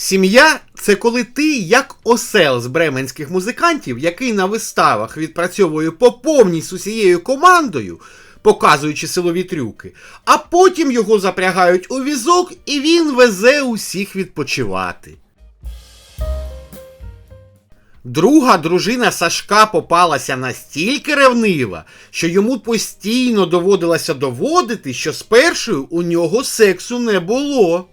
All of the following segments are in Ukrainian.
Сім'я це коли ти, як осел з бременських музикантів, який на виставах відпрацьовує по повній з усією командою, показуючи силові трюки, а потім його запрягають у візок і він везе усіх відпочивати. Друга дружина Сашка попалася настільки ревнива, що йому постійно доводилося доводити, що з у нього сексу не було.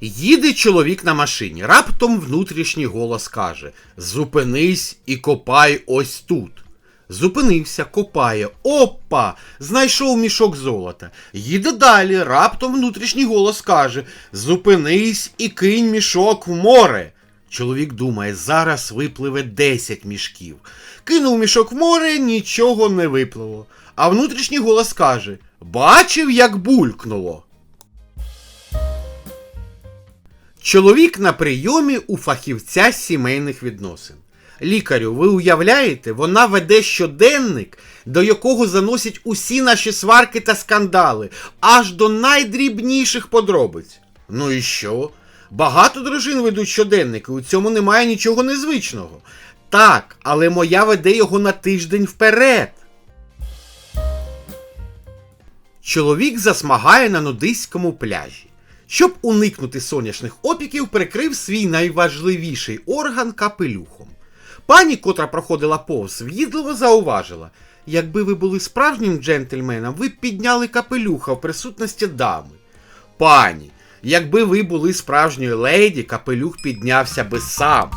Їде чоловік на машині. Раптом внутрішній голос каже: Зупинись і копай ось тут. Зупинився, копає. Опа! Знайшов мішок золота. Їде далі. Раптом внутрішній голос каже: Зупинись і кинь мішок в море. Чоловік думає, зараз випливе 10 мішків. Кинув мішок в море, нічого не випливло. А внутрішній голос каже: Бачив, як булькнуло. Чоловік на прийомі у фахівця сімейних відносин. Лікарю, ви уявляєте, вона веде щоденник, до якого заносять усі наші сварки та скандали, аж до найдрібніших подробиць. Ну і що? Багато дружин ведуть щоденники, у цьому немає нічого незвичного. Так, але моя веде його на тиждень вперед. Чоловік засмагає на нудиському пляжі. Щоб уникнути сонячних опіків, прикрив свій найважливіший орган капелюхом. Пані, котра проходила повз, в'їдливо зауважила: якби ви були справжнім джентльменом, ви б підняли капелюха в присутності дами. Пані, якби ви були справжньою леді, капелюх піднявся би сам.